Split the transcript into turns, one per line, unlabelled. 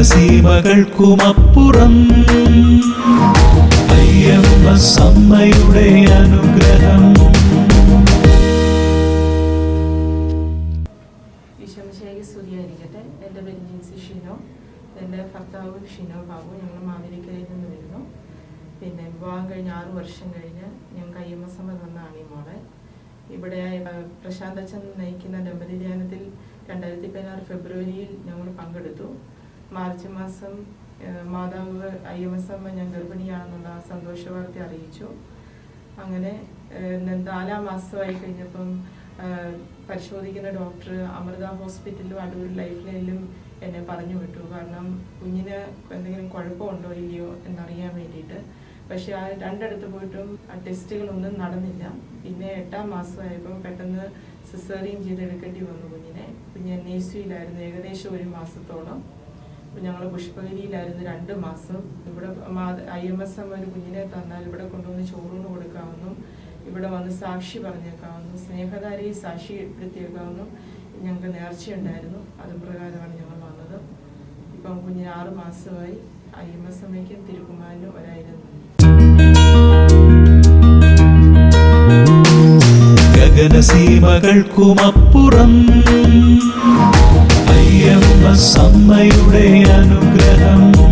ഗഗനസീമകൾക്കുമപ്പുറം അയ്യപ്പ സമ്മയുടെ അനുഗ്രഹം
സ്തുതിയായിരിക്കട്ടെ. ഷിനോ. പിന്നെ വർഷം മോളെ. ഇവിടെ പ്രശാന്ത് നയിക്കുന്ന ദമ്പതി ധ്യാനത്തിൽ മാർച്ച് മാസം മാതാവ് ഐ എം എസ് അമ്മ ഞാൻ ഗർഭിണിയാണെന്നുള്ള ആ സന്തോഷ വാർത്ത അറിയിച്ചു. അങ്ങനെ നാലാം മാസമായി കഴിഞ്ഞപ്പം പരിശോധിക്കുന്ന ഡോക്ടർ അമൃത ഹോസ്പിറ്റലിലും അടൂർ ലൈഫ് ലൈനിലും എന്നെ പറഞ്ഞു വിട്ടു. കാരണം കുഞ്ഞിന് എന്തെങ്കിലും കുഴപ്പമുണ്ടോ ഇല്ലയോ എന്നറിയാൻ വേണ്ടിയിട്ട്. പക്ഷെ ആ രണ്ടിടത്ത് പോയിട്ടും ആ ടെസ്റ്റുകളൊന്നും നടന്നില്ല. പിന്നെ എട്ടാം മാസമായപ്പോൾ പെട്ടെന്ന് സിസേറിയൻ ചെയ്തെടുക്കേണ്ടി വന്നു കുഞ്ഞിനെ. കുഞ്ഞ് എൻ ഐ ഏകദേശം ഒരു മാസത്തോളം. ഞങ്ങൾ പുഷ്പഗിരിയിലായിരുന്നു രണ്ട് മാസം. ഇവിടെ ഐ എം എസ് എം ഒരു കുഞ്ഞിനെ തന്നാൽ ഇവിടെ കൊണ്ടുവന്ന് ചോറൂണ് കൊടുക്കാമെന്നും ഇവിടെ വന്ന് സാക്ഷി പറഞ്ഞേക്കാവുന്നു. സ്നേഹധാരയെ എടുത്തേക്കാവുന്നു ഞങ്ങൾക്ക് നേർച്ചയുണ്ടായിരുന്നു. അത് പ്രകാരമാണ് ഞങ്ങൾ വന്നത്. ഇപ്പം കുഞ്ഞിന് ആറ് മാസമായി. ഐ എം എസ് എമ്മയ്ക്കും തിരുക്കുമാരനും ഒരായിരം
ഗഗനസീമകൾക്കുമപ്പുറം ദൈവസമ്മയുടെ അനുഗ്രഹം.